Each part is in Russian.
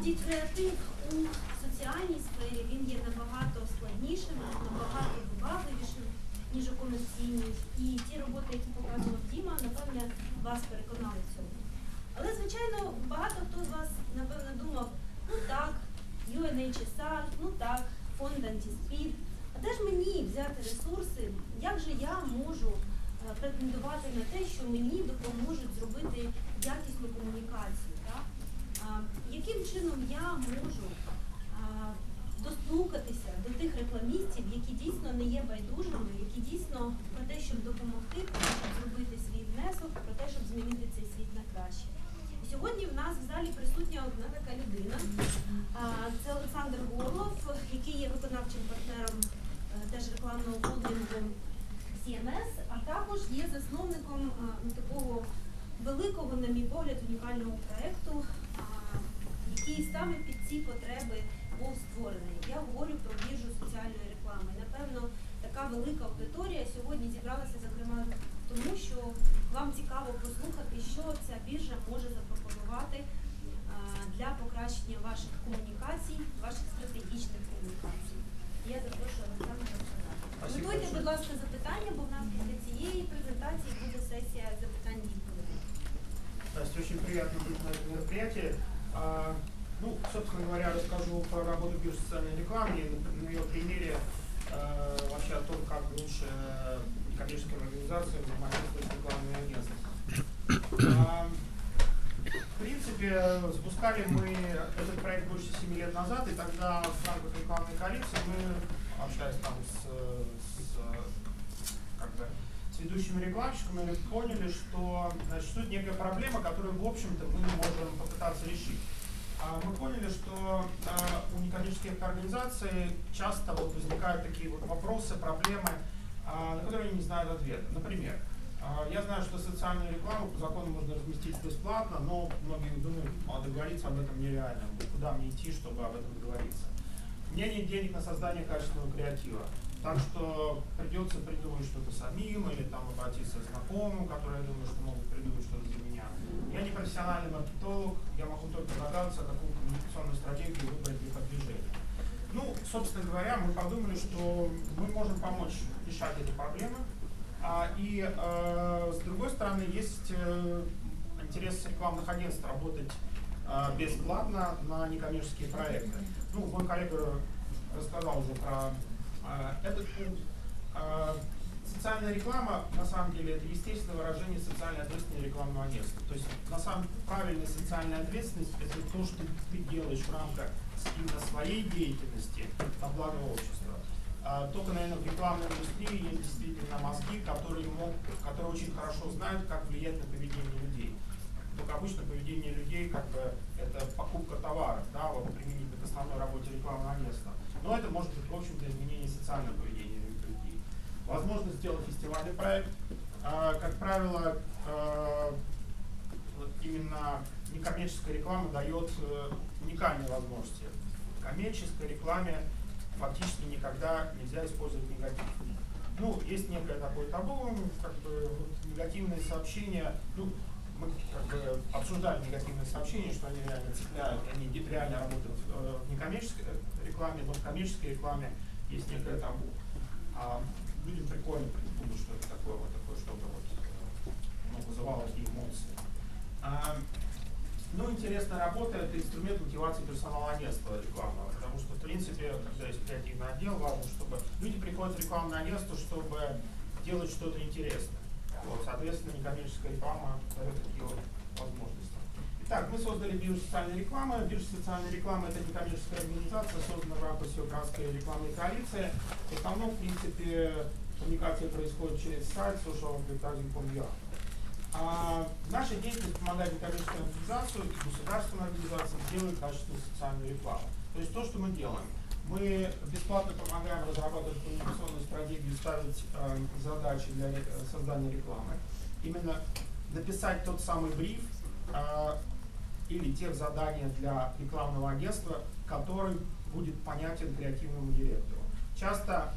Насправді у соціальній сфері він є набагато складнішим, набагато вибагливішим, ніж у комерційній. І ті роботи, які показував Діма, напевне, вас переконали в цьому. Але, звичайно, багато хто з вас, напевно, думав, ну так, UNHCR, ну так, фонд антиспід. А де ж мені взяти ресурси? Як же я можу е, претендувати на те, що мені допоможуть зробити якісну комунікацію? Яким чином я можу а, достукатися до тих рекламістів, які дійсно не є байдужими, які дійсно про те, щоб допомогти, щоб зробити свій внесок, про те, щоб змінити цей світ на краще. Сьогодні в нас в залі присутня одна така людина. Це Олександр Горлов, який є виконавчим партнером е, теж рекламного холдингу CMS, а також є засновником такого великого, на мій погляд, унікального проєкту, який саме під ці потреби був створений. Я говорю про біржу соціальної реклами. Напевно, така велика аудиторія сьогодні зібралася, зокрема, тому що вам цікаво послухати, що ця біржа може запропонувати для покращення ваших комунікацій, ваших стратегічних комунікацій. Я запрошую Олександра розказати. Готуйте, будь ласка, запитання, бо в нас після цієї презентації буде сесія запитань відповідей. Очень приятно быть на этом мероприятии. Ну, собственно говоря, расскажу про работу биржи социальной рекламы и на, ее примере а, вообще о том, как лучше э, коммерческим организациям взаимодействовать с рекламными агентствами. А, в принципе, запускали мы этот проект больше 7 лет назад, и тогда в рамках рекламной коалиции мы, общаясь там с, с, как бы, с ведущими рекламщиками, поняли, что существует некая проблема, которую, в общем-то, мы можем попытаться решить. А Мы поняли, что э, у некоммерческих организаций часто вот возникают такие вот вопросы, проблемы, а, на которые они не знают ответа. Например, а, я знаю, что социальную рекламу по закону можно разместить бесплатно, но многие думают, а договориться об этом нереально. Куда мне идти, чтобы об этом договориться? У меня нет денег на создание качественного креатива. Так что придется придумать что-то самим или там обратиться к знакомым, которые я думаю, что могут придумать что-то за меня. Я не профессиональный маркетолог, я могу только догадываться, какую коммуникационную стратегию выбрать для продвижения. Ну, собственно говоря, мы подумали, что мы можем помочь решать эти проблемы. А, и э, с другой стороны, есть э, интерес рекламных агентств работать э, бесплатно на некоммерческие проекты. Ну, мой коллега рассказал уже про этот пункт. Э, социальная реклама, на самом деле, это естественное выражение социальной ответственности рекламного агентства. То есть, на самом деле, правильная социальная ответственность – это то, что ты делаешь в рамках именно своей деятельности на благо общества. А, Только, наверное, в рекламной индустрии есть действительно мозги, которые, мог, которые очень хорошо знают, как влиять на поведение людей. Только обычно поведение людей, как бы, это покупка товаров, да, вот применительно к основной работе рекламного агентства. Но это может быть, в общем-то, изменение социального поведения людей. Возможно сделать фестивальный проект. А, Как правило, вот именно некоммерческая реклама дает э, уникальные возможности. В коммерческой рекламе фактически никогда нельзя использовать негатив. Ну, есть некое такое табу, как бы вот, негативные сообщения, ну, мы как бы обсуждали негативные сообщения, что они реально цепляют, они реально работают э, в некоммерческой рекламе, но в коммерческой рекламе есть некое табу. А людям прикольно думать, что это такое, вот такое что-то вот, э, ну, вызывало такие эмоции. А, ну, интересная работа – это инструмент мотивации персонала агентства рекламного, потому что, в принципе, когда есть креативный отдел, важно, чтобы люди приходят в рекламное агентство, чтобы делать что-то интересное. Вот, соответственно, некоммерческая реклама дает такие вот возможности. Итак, мы создали биржу социальной рекламы. Биржа социальной рекламы – это некоммерческая организация, созданная в рамках Всеукраинской рекламной коалиции. В основном, в принципе, коммуникация происходит через сайт socialadvertising.com.ua. А, наша деятельность помогает некоммерческим организациям и государственным организациям делать качественную социальную рекламу. То есть то, что мы делаем. Мы бесплатно помогаем разрабатывать коммуникационную стратегию, ставить э, задачи для э, создания рекламы. Именно написать тот самый бриф э, или тех задания для рекламного агентства, который будет понятен креативному директору. Часто,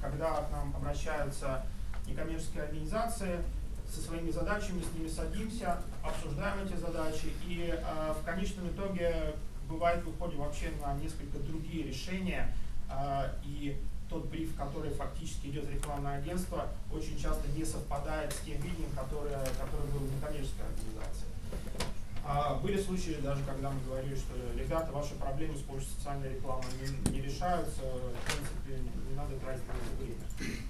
когда к нам обращаются некоммерческие организации, со своими задачами, с ними садимся, обсуждаем эти задачи, и э, в конечном итоге бывает выходим вообще на несколько другие решения, а, и тот бриф, который фактически идет рекламное агентство, очень часто не совпадает с тем видением, которое, которое было в некоммерческой организации. А, были случаи даже, когда мы говорили, что ребята, ваши проблемы с помощью социальной рекламы не, не решаются, в принципе, не, надо тратить на это время.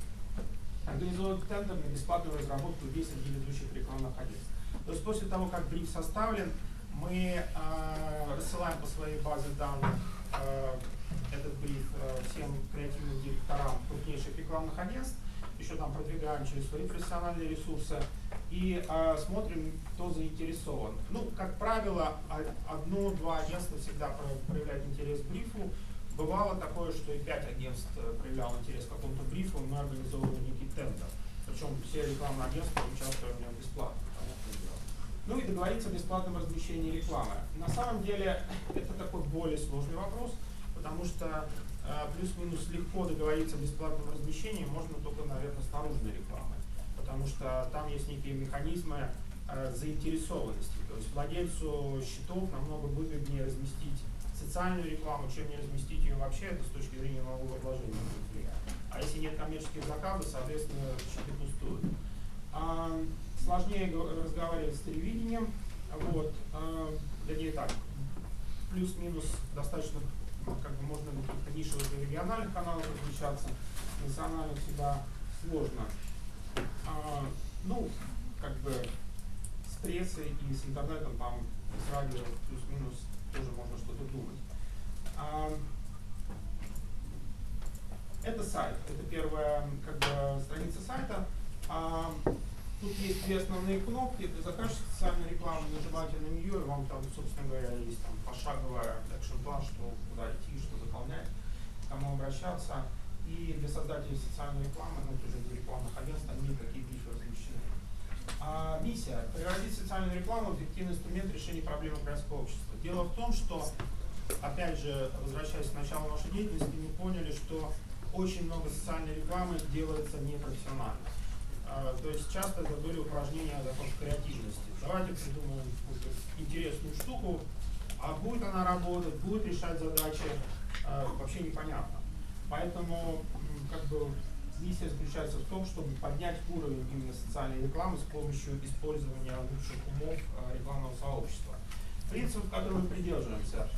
Организовать тендер на бесплатную разработку 10 ведущих рекламных агентств. То есть после того, как бриф составлен, мы э, рассылаем по своей базе данных э, этот бриф э, всем креативным директорам крупнейших рекламных агентств, еще там продвигаем через свои профессиональные ресурсы и э, смотрим, кто заинтересован. Ну, как правило, одно-два агентства всегда про- проявляют интерес к брифу. Бывало такое, что и пять агентств э, проявляло интерес к какому-то брифу, мы организовывали некий тендер. Причем все рекламные агентства участвовали в нем бесплатно. Ну и договориться о бесплатном размещении рекламы. На самом деле это такой более сложный вопрос, потому что э, плюс-минус легко договориться о бесплатном размещении можно только, наверное, с наружной рекламой, потому что там есть некие механизмы э, заинтересованности. То есть владельцу счетов намного выгоднее разместить социальную рекламу, чем не разместить ее вообще, это с точки зрения налогообложения. А если нет коммерческих заказов, соответственно, счеты пустуют. А, сложнее го- разговаривать с телевидением, вот, а, вернее так, плюс-минус достаточно, как бы можно на каких-то нишевых и региональных каналах размещаться, национально всегда сложно. А, ну, как бы с прессой и с интернетом там, с радио плюс-минус тоже можно что-то думать. А, это сайт, это первая как бы, страница сайта. А, тут есть две основные кнопки. Для заказчика социальной рекламы нажимаете на нее, и вам там, собственно говоря, есть там пошаговая экшн-план, что куда идти, что заполнять, к кому обращаться. И для создателей социальной рекламы, ну, тоже для рекламных агентств, там никакие брифы размещены. А, миссия – превратить социальную рекламу в эффективный инструмент решения проблем украинского общества. Дело в том, что, опять же, возвращаясь к началу нашей деятельности, мы поняли, что очень много социальной рекламы делается непрофессионально. А, то есть часто это были упражнения закон креативности. Давайте придумаем какую-то интересную штуку, а будет она работать, будет решать задачи, а, вообще непонятно. Поэтому как бы миссия заключается в том, чтобы поднять уровень именно социальной рекламы с помощью использования лучших умов а, рекламного сообщества. Принцип, которого мы придерживаемся.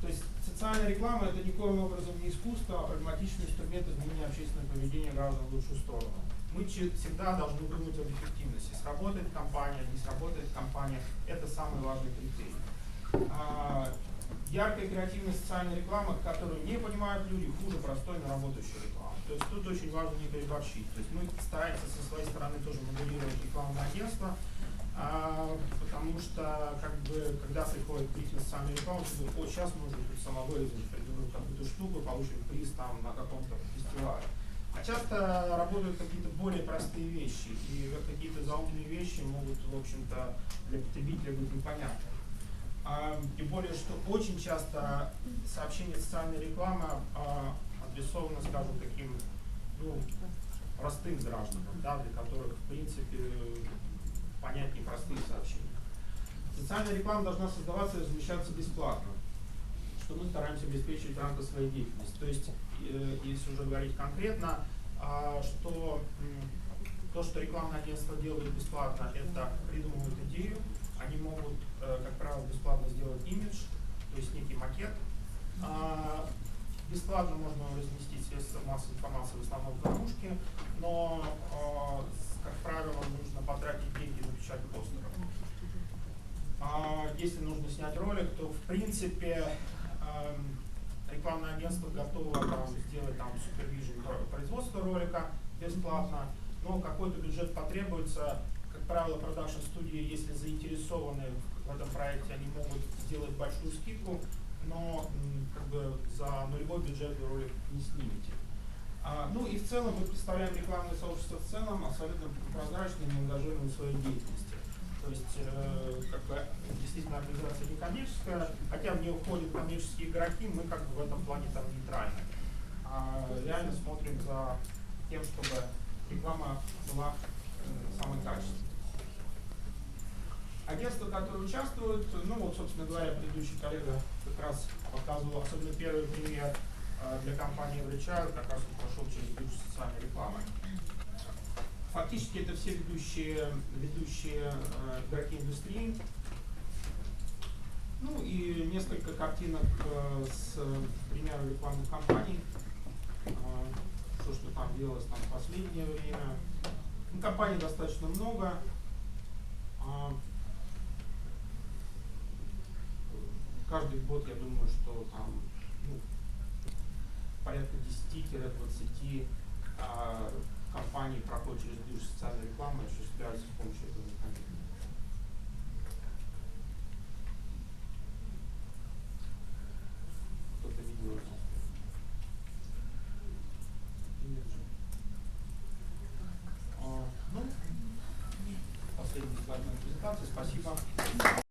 То есть социальная реклама это никоим образом не искусство, а прагматичный инструмент изменения общественного поведения граждан в лучшую сторону. Мы всегда должны думать об эффективности. Сработает компания, не сработает компания. Это самый важный критерий. А, яркая креативная социальная реклама, которую не понимают люди, хуже простой, но работающей рекламы. То есть тут очень важно не переборщить. То есть мы стараемся со своей стороны тоже моделировать рекламное агентство, а, потому что как бы, когда приходит крик на социальную рекламу, то думают, о, сейчас можно самовыразить, придумать какую-то штуку, получим приз там на каком-то фестивале. А часто работают какие-то более простые вещи, и какие-то заумные вещи могут, в общем-то, для потребителя быть непонятны. А, тем более, что очень часто сообщение социальной рекламы а, адресовано, скажем, таким ну, простым гражданам, да, для которых, в принципе, понять непростые сообщения. Социальная реклама должна создаваться и размещаться бесплатно, что мы стараемся обеспечить в рамках своей деятельности. То есть, э, если уже говорить конкретно, а, что то, что рекламное агентство делает бесплатно, это придумывают идею, они могут, э, как правило, бесплатно сделать имидж, то есть некий макет. А, Бесплатно можно разместить средства массовой информации в основном в наружке, но, а, как правило, нужно потратить деньги на печать постеров. Если нужно снять ролик, то в принципе рекламное агентство готово там, сделать там супервижн про- производства ролика бесплатно, но какой-то бюджет потребуется. Как правило, продакшн студии, если заинтересованы в этом проекте, они могут сделать большую скидку, но как бы за нулевой бюджет вы ролик не снимете. А, ну и в целом мы представляем рекламное сообщество в целом абсолютно прозрачным и ангажированным в своей деятельности. То есть, э, как бы, действительно, организация некоммерческая, хотя в нее входят коммерческие игроки, мы как бы в этом плане там нейтральны. А реально смотрим за тем, чтобы реклама была э, самой качественной. Агентства, которые участвуют, ну вот, собственно говоря, предыдущий коллега как раз показывал, особенно первый пример э, для компании Everchild, как раз он прошел через биржу социальной рекламы. Фактически это все ведущие, ведущие э, игроки индустрии. Ну и несколько картинок э, с примером рекламных кампаний. Э, Что, что там делалось там в последнее время. Ну, компаний достаточно много. Каждый год, я думаю, что там ну, порядка 10-20 а, компаний проходят через биржу социальной рекламы и осуществляются с помощью этого механизма. Кто-то видел это? А, Ну, последний слайд моей презентации. Спасибо.